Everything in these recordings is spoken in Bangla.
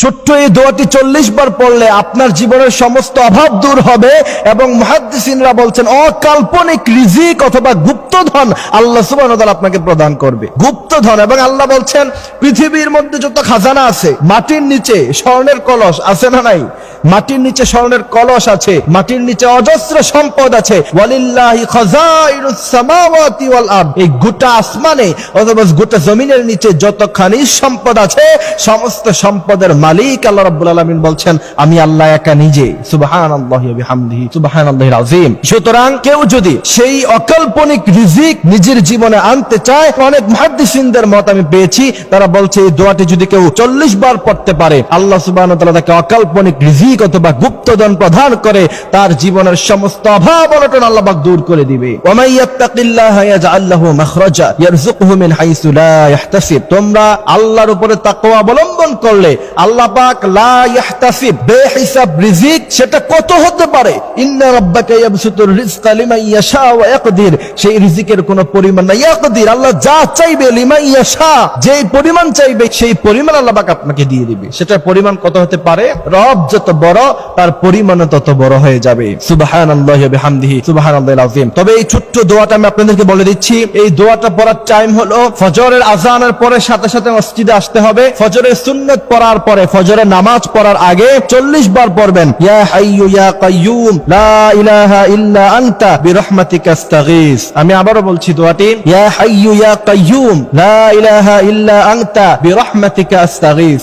ছোট্ট এই দোয়াটি চল্লিশ বার পড়লে আপনার জীবনের সমস্ত অভাব দূর হবে এবং মহাদ্দিসিনরা বলছেন, অকাল্পনিক রিজিক অথবা গুপ্তধন আল্লাহ সুবাহ আপনাকে প্রদান করবে। গুপ্তধন এবং আল্লাহ বলছেন, পৃথিবীর মধ্যে যত খাজানা আছে, মাটির নিচে স্বর্ণের কলস আছে না নাই? মাটির নিচে স্বর্ণের কলস আছে, মাটির নিচে অজস্র সম্পদ আছে। এই গোটা আসমানে অথবা গোটা জমিনের নিচে যত খনিজ সম্পদ আছে, সমস্ত সম্পদের মালিক আল্লাহ রাব্বুল আলামিন বলছেন, আমি আল্লাহ একা নিজে। সুবহানাল্লাহি ওয়া বিহামদিহি, সুবহানাল্লাহিল আযীম। সুতরাং কেউ যদি সেই অকল্পনিক রিজিক নিজের জীবনে আনতে চায়, অনেক মুহাদ্দিসিনদের মত আমি পেয়েছি, তারা বলছে, এই দোয়াটি যদি কেউ চল্লিশ বার পড়তে পারে, আল্লাহ সুবহানাহু ওয়া তাআলা তাকে অকল্পনিক রিজিক অথবা গুপ্তধন প্রদান করে, তার জীবনের সমস্ত অভাব অনটন আল্লাহ পাক দূর করে দিবে। ওয়া মান ইয়াত্তাকিল্লাহা ইয়াজআল লাহু মাখরাজা, ইয়ারযুকহু মিন হাইসু লা তোমরা আল্লাহর উপরে তাকওয়া অবলম্বন করলে, আল্লাহ পাক, লা ইয়াহতাসিব বেহিসাব রিজিক, সেটা কত হতে পারে? ইন্না ইয়াবসুতুর রিজকা ইয়াশা ওয়া ইয়াকদির। সেই রিজিকের কোনো পরিমাণ ইয়াকদির, আল্লাহ যা চাইবে ইয়াশা পরিমাণ চাইবে, সেই পরিমাণ আপনাকে দিয়ে দিবে। সেটার পরিমাণ কত হতে পারে? রব যত বড়, তার পরিমাণও তত বড় হয়ে যাবে। সুবহানাল্লাহি ওয়া বিহামদিহি, সুবহানাল্লাহিল আযীম। তবে এই ছোট্ট দোয়াটা আমি আপনাদেরকে বলে দিচ্ছি। এই দোয়াটা পড়ার টাইম হলো ফজরের আজানের পরে সাথে সাথে মসজিদে আসতে হবে। ফজরের সুন্নত পড়ার পরে ফজরের নামাজ পড়ার আগে চল্লিশ বার পড়বেন। আমি আবারও বলছি দোয়াটি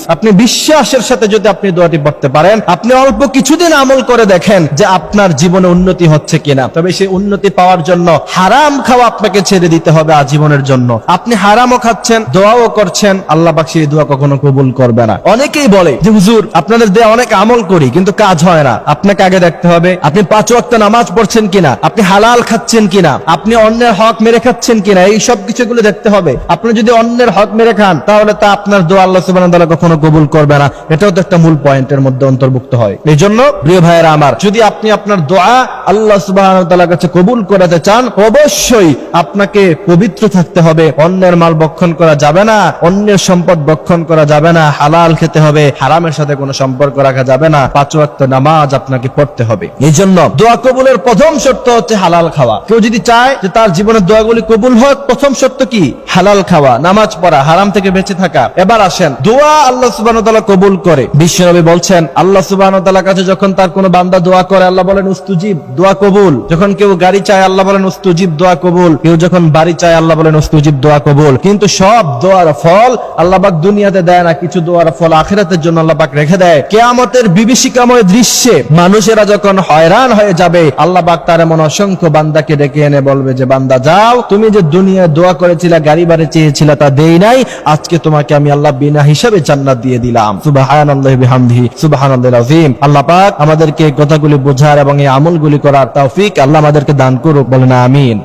আপনি বিশ্বাসের সাথে যদি আপনি দোয়াটি পড়তে পারেন, আপনি অল্প কিছুদিন আমল করে দেখেন যে আপনার জীবনে উন্নতি হচ্ছে কিনা। তবে সেই উন্নতি পাওয়ার জন্য হারাম খাওয়া আপনাকে ছেড়ে দিতে হবে আজীবনের জন্য। আপনি হারামও খাচ্ছেন, দোয়াও করছেন, আল্লাহ পাক সেই দোয়া কখনো কবুল করবে না। অনেকেই বলে যে, হুজুর, আপনাদের দেয়া অনেক আমল করি, কিন্তু কাজ হয় না। আপনাকে আগে দেখতে হবে, আপনি পাঁচ ওয়াক্ত নামাজ পড়ছেন কিনা, আপনি হালাল খাচ্ছেন কিনা, আপনি অন্যের হক মেরে খাচ্ছেন কিনা, এই সব কিছুগুলো দেখতে হবে। আপনি যদি অন্যের হক মেরে খান, তাহলে তা আপনার দোয়া আল্লাহ তাআলা কখনো কবুল করবে না। এটাও তো একটা মূল পয়েন্টের মধ্যে অন্তর্ভুক্ত হয়। এই জন্য প্রিয় ভাইয়েরা আমার, যদি আপনি আপনার দোয়া আল্লাহ সুবহানাহু কাছে কবুল করাতে চান, অবশ্যই আপনাকে পবিত্র থাকতে হবে। অন্যের মাল বক্ষণ করা যাবে না, অন্যের সম্পদ বক্ষণ করা যাবে না, হালাল খেতে হবে। হারামের সাথে কোনো সম্পর্ক রাখা যাবে না। পাঁচ ওয়াক্ত নামাজ আপনাকে পড়তে হবে। এই জন্য দোয়া কবুলের প্রথম শর্ত হচ্ছে হালাল খাওয়া। কেউ যদি চায় যে তার জীবনের দোয়াগুলি কবুল হোক, প্রথম শর্ত কি? হালাল খাওয়া, নামাজ পড়া, হারাম থেকে বেঁচে থাকা। এবার আসেন, দোয়া আল্লাহ তাআলা কবুল করে। বিশ্বনবী বলছেন, আল্লাহ তাআলার কাছে যখন তার কোনো বান্দা দোয়া করে, আল্লাহ বলেন, উস্তুজিব, দোয়া কবুল। যখন কেউ গাড়ি চায়, আল্লাহ বলেন, উস্তুজিব, দোয়া কবুল। কেউ যখন বাড়ি চায়, আল্লাহ বলেন, উস্তুজিব, দোয়া কবুল। কিন্তু সব দোয়ার ফল আল্লাহ দুনিয়াতে দেয় না, কিছু দোয়ার ফল আখিরাতের জন্য আল্লাহ পাক রেখে দেয়। কেয়ামতের বিভীষিকাময় দৃশ্যে মানুষেরা যখন হয়রান হয়ে যাবে, আল্লাহ পাক তার এমন অসংখ্য বান্দাকে ডেকে এনে বলবে যে, বান্দা, যাও, তুমি যে দুনিয়ায় দোয়া করেছিলে, গাড়ি বাড়ি চেয়েছিলে তা দেই নাই, আজকে তোমাকে আমি আল্লাহ বিনা হিসাবে জান্নাত দিয়ে দিলাম। সুবহানাল্লাহি বিহামদিহি, সুবহানাল্লাহিল আযীম। আল্লাহ পাক আমাদেরকে কথাগুলি বোঝার এবং এই আমলগুলি করার তৌফিক আল্লাহ আমাদেরকে দান করুক, বলেন আমিন।